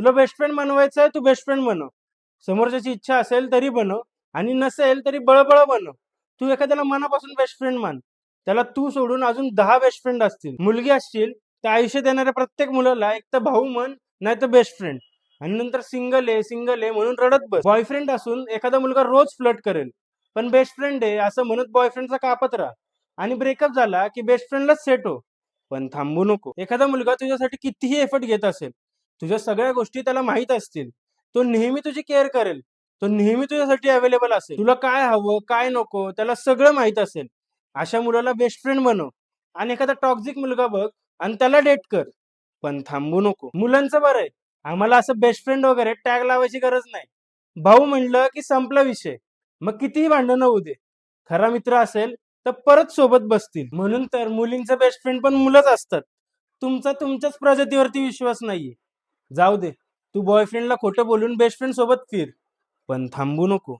तुला best friend बनवायचं आहे तू बेस्ट फ्रेंड बनव समोरच्याची इच्छा असेल तरी बनव आणि नसेल तरी बळबळ बनव तू एखाद्याला मनापासून बेस्ट फ्रेंड मान. त्याला तू सोडून अजून दहा बेस्ट फ्रेंड असतील. मुलगी असतील तर आयुष्यात येणाऱ्या प्रत्येक मुलाला एक तर भाऊ म्हण नाही तर बेस्ट फ्रेंड आणि नंतर सिंगल आहे सिंगल आहे म्हणून रडत बस. बॉयफ्रेंड असून एखादा मुलगा रोज फ्लट करेल. पण बेस्ट फ्रेंड आहे असं म्हणत बॉयफ्रेंडचा कापत राहा. आणि ब्रेकअप झाला की बेस्ट फ्रेंडलाच सेट हो. पण थांबू नको. एखादा मुलगा तुझ्यासाठी कितीही एफर्ट घेत असेल तुझ्या सगळ्या गोष्टी त्याला माहीत असतील. तो नेहमी तुझी केअर करेल. तो नेहमी तुझ्यासाठी अवेलेबल असेल. तुला काय हवं काय नको त्याला सगळं माहीत असेल. अशा मुलाला बेस्ट फ्रेंड बनव आणि एखादा टॉक्झिक मुलगा बघ आणि त्याला डेट कर. पण थांबू नको. मुलांचं बरं आहे. आम्हाला असं बेस्ट फ्रेंड वगैरे टॅग लावायची गरज नाही. भाऊ म्हणलं की संपला विषय. मग कितीही भांडणं होऊ दे. खरा मित्र असेल तर परत सोबत बसतील. म्हणून तर मुलींचं बेस्ट फ्रेंड पण मुलंच असतात. तुमचा तुमच्याच प्रजातीवरती विश्वास नाहीये. जाऊ दे. तू बॉयफ्रेंडला खोटं बोलून बेस्ट फ्रेंड सोबत फिर. पण थांबू नको.